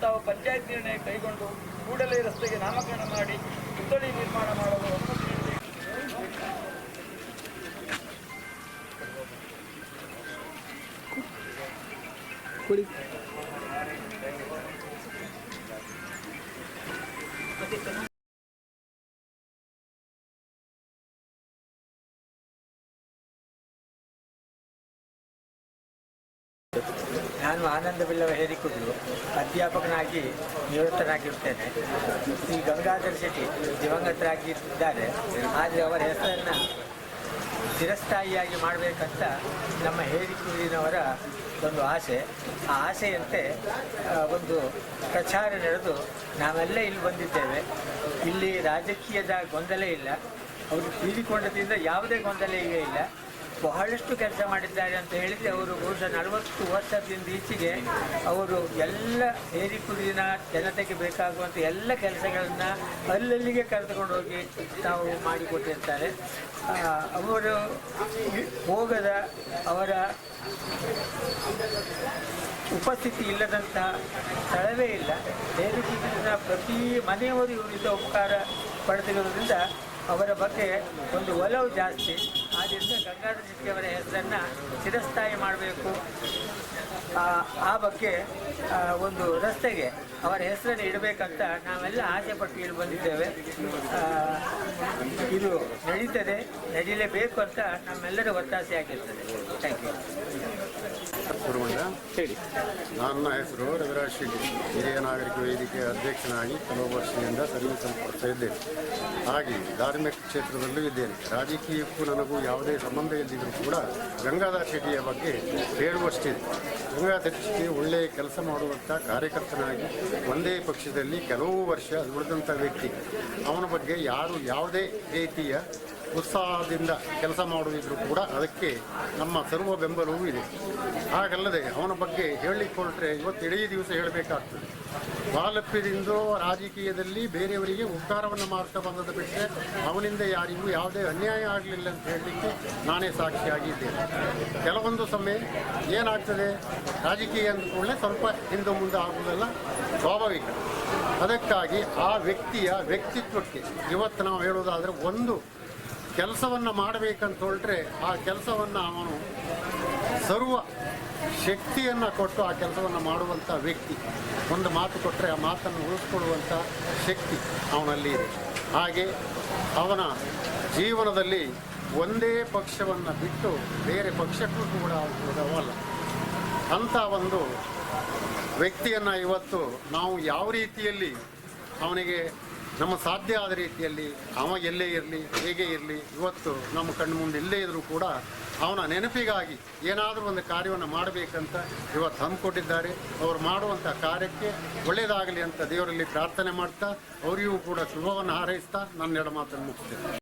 ತಾವು ಪಂಚಾಯತ್ ನಿರ್ಣಯ ಕೈಗೊಂಡು ಕೂಡಲೇ ರಸ್ತೆಗೆ ನಾಮಕರಣ ಮಾಡಿ ಪುತ್ಥಳಿ ನಿರ್ಮಾಣ ಮಾಡಲು ನಾನು ಆನಂದ ಬಿಲ್ಲವ ಹೇರಿಕೊಂಡು ಅಧ್ಯಾಪಕನಾಗಿ ನಿವೃತ್ತನಾಗಿರ್ತೇನೆ ಶ್ರೀ ಗಂಗಾಧರ ಶೆಟ್ಟಿ ದಿವಂಗತರಾಗಿದ್ದಾರೆ ಆದರೆ ಅವರ ಹೆಸರನ್ನು ಚಿರಸ್ಥಾಯಿಯಾಗಿ ಮಾಡಬೇಕಂತ ನಮ್ಮ ಹೇರಿಕೂರಿನವರ ಒಂದು ಆಸೆ. ಆ ಆಸೆಯಂತೆ ಒಂದು ಪ್ರಚಾರ ನಡೆದು ನಾವೆಲ್ಲ ಇಲ್ಲಿ ಬಂದಿದ್ದೇವೆ. ಇಲ್ಲಿ ರಾಜಕೀಯದ ಗೊಂದಲ ಇಲ್ಲ. ಅವರು ತೀರಿಕೊಂಡದಿಂದ ಯಾವುದೇ ಗೊಂದಲ ಈಗ ಇಲ್ಲ. ಬಹಳಷ್ಟು ಕೆಲಸ ಮಾಡಿದ್ದಾರೆ ಅಂತ ಹೇಳಿದರೆ ಅವರು ಬಹುಶಃ ನಲವತ್ತು ವರ್ಷದಿಂದ ಈಚೆಗೆ ಅವರು ಎಲ್ಲ ಹೇರಿಕುಡಿನ ಜನತೆಗೆ ಬೇಕಾಗುವಂಥ ಎಲ್ಲ ಕೆಲಸಗಳನ್ನು ಅಲ್ಲಲ್ಲಿಗೆ ಕರೆದುಕೊಂಡು ಹೋಗಿ ತಾವು ಮಾಡಿಕೊಟ್ಟಿರ್ತಾರೆ. ಅವರು ಹೋಗದ ಅವರ ಉಪಸ್ಥಿತಿ ಇಲ್ಲದಂತಹ ಸ್ಥಳವೇ ಇಲ್ಲ. ಹೇರಿಕುಡಿನ ಪ್ರತಿ ಮನೆಯವರು ಇವರಿಂದ ಉಪಕಾರ ಪಡೆದಿರೋದ್ರಿಂದ ಅವರ ಬಗ್ಗೆ ಒಂದು ಒಲವು ಜಾಸ್ತಿ. ಆದ್ದರಿಂದ ಗಂಗಾಧರ ಶೆಟ್ಟಿಯವರ ಹೆಸರನ್ನು ಚಿರಸ್ಥಾಯಿ ಮಾಡಬೇಕು. ಆ ಬಗ್ಗೆ ಒಂದು ರಸ್ತೆಗೆ ಅವರ ಹೆಸರನ್ನು ಇಡಬೇಕಂತ ನಾವೆಲ್ಲ ಆಸೆ ಪಟ್ಟು ಇಲ್ಲಿ ಬಂದಿದ್ದೇವೆ. ಇದು ನಡೀತದೆ, ನಡೀಲೇಬೇಕು ಅಂತ ನಮ್ಮೆಲ್ಲರ ಒತ್ತಾಸೆ ಆಗಿರ್ತದೆ ಥ್ಯಾಂಕ್ ಯು ಹೇಳಿ. ನನ್ನ ಹೆಸರು ರವಿರಾಜ್ ಶೆಟ್ಟಿ. ಹಿರಿಯ ನಾಗರಿಕ ವೇದಿಕೆ ಅಧ್ಯಕ್ಷನಾಗಿ ಕೆಲವು ವರ್ಷದಿಂದ ಸರ್ವಿಸ್ ಕೊಡ್ತಾ ಇದ್ದೇನೆ. ಹಾಗೆ ಧಾರ್ಮಿಕ ಕ್ಷೇತ್ರದಲ್ಲೂ ಇದ್ದೇನೆ. ರಾಜಕೀಯಕ್ಕೂ ನನಗೂ ಯಾವುದೇ ಸಂಬಂಧ ಇಲ್ಲದಿದ್ದರೂ ಕೂಡ ಗಂಗಾಧರ್ ಶೆಟ್ಟಿಯ ಬಗ್ಗೆ ಹೇಳುವಷ್ಟಿದೆ ಗಂಗಾಧರ್ ಶೆಟ್ಟಿ ಒಳ್ಳೆಯ ಕೆಲಸ ಮಾಡುವಂಥ ಕಾರ್ಯಕರ್ತನಾಗಿ ಒಂದೇ ಪಕ್ಷದಲ್ಲಿ ಕೆಲವು ವರ್ಷ ಉಳಿದಂಥ ವ್ಯಕ್ತಿ. ಅವನ ಬಗ್ಗೆ ಯಾರು ಯಾವುದೇ ರೀತಿಯ ಉತ್ಸಾಹದಿಂದ ಕೆಲಸ ಮಾಡುವುದಿದ್ರು ಕೂಡ ಅದಕ್ಕೆ ನಮ್ಮ ಸರ್ವ ಬೆಂಬಲವೂ ಇದೆ. ಹಾಗಲ್ಲದೆ ಅವನ ಬಗ್ಗೆ ಹೇಳಲಿಕ್ಕೆ ಹೊರಟ್ರೆ ಇವತ್ತು ಇಡೀ ದಿವಸ ಹೇಳಬೇಕಾಗ್ತದೆ. ಬಾಲಪ್ಯದಿಂದ ರಾಜಕೀಯದಲ್ಲಿ ಬೇರೆಯವರಿಗೆ ಉಪಕಾರವನ್ನು ಮಾಡ್ತಾ ಬಂದದ ಬಿಟ್ಟರೆ ಅವನಿಂದ ಯಾರಿಗೂ ಯಾವುದೇ ಅನ್ಯಾಯ ಆಗಲಿಲ್ಲ ಅಂತ ಹೇಳಲಿಕ್ಕೆ ನಾನೇ ಸಾಕ್ಷಿಯಾಗಿದ್ದೇನೆ. ಕೆಲವೊಂದು ಸಮಯ ಏನಾಗ್ತದೆ? ರಾಜಕೀಯ ಅಂದ ಕೂಡಲೇ ಸ್ವಲ್ಪ ಹಿಂದೆ ಮುಂದೆ ಆಗುವುದೆಲ್ಲ? ಸ್ವಾಭಾವಿಕ. ಅದಕ್ಕಾಗಿ ಆ ವ್ಯಕ್ತಿಯ ವ್ಯಕ್ತಿತ್ವಕ್ಕೆ ಇವತ್ತು ನಾವು ಹೇಳೋದಾದರೆ ಒಂದು ಕೆಲಸವನ್ನು ಮಾಡಬೇಕಂತ ಹೊರಟ್ರೆ ಆ ಕೆಲಸವನ್ನು ಅವನು ಸರ್ವ ಶಕ್ತಿಯನ್ನು ಕೊಟ್ಟು ಆ ಕೆಲಸವನ್ನು ಮಾಡುವಂಥ ವ್ಯಕ್ತಿ. ಒಂದು ಮಾತು ಕೊಟ್ಟರೆ ಆ ಮಾತನ್ನು ಉಳಿಸ್ಕೊಳ್ಳುವಂಥ ಶಕ್ತಿ ಅವನಲ್ಲಿ ಇದೆ. ಹಾಗೆ ಅವನ ಜೀವನದಲ್ಲಿ ಒಂದೇ ಪಕ್ಷವನ್ನು ಬಿಟ್ಟು ಬೇರೆ ಪಕ್ಷಕ್ಕೂ ಕೂಡ ಅವಲ್ಲ ಅಂಥ ಒಂದು ವ್ಯಕ್ತಿಯನ್ನು ಇವತ್ತು ನಾವು ಯಾವ ರೀತಿಯಲ್ಲಿ ಅವನಿಗೆ ನಮ್ಮ ಸಾಧ್ಯ ಆದ ರೀತಿಯಲ್ಲಿ ಅವ ಎಲ್ಲೇ ಇರಲಿ, ಹೇಗೆ ಇರಲಿ, ಇವತ್ತು ನಮ್ಮ ಕಣ್ಣು ಮುಂದೆ ಇಲ್ಲೇ ಇದ್ದರೂ ಕೂಡ ಅವನ ನೆನಪಿಗಾಗಿ ಏನಾದರೂ ಒಂದು ಕಾರ್ಯವನ್ನು ಮಾಡಬೇಕಂತ ಇವತ್ತು ಹಮ್ಮಿಕೊಟ್ಟಿದ್ದಾರೆ ಅವರು ಮಾಡುವಂಥ ಕಾರ್ಯಕ್ಕೆ ಒಳ್ಳೆಯದಾಗಲಿ ಅಂತ ದೇವರಲ್ಲಿ ಪ್ರಾರ್ಥನೆ ಮಾಡ್ತಾ, ಅವರಿಗೂ ಕೂಡ ಶುಭವನ್ನು ಹಾರೈಸ್ತಾ ನನ್ನ ಎರಡು ಮಾತನ್ನು ಮುಗಿಸ್ತೇನೆ.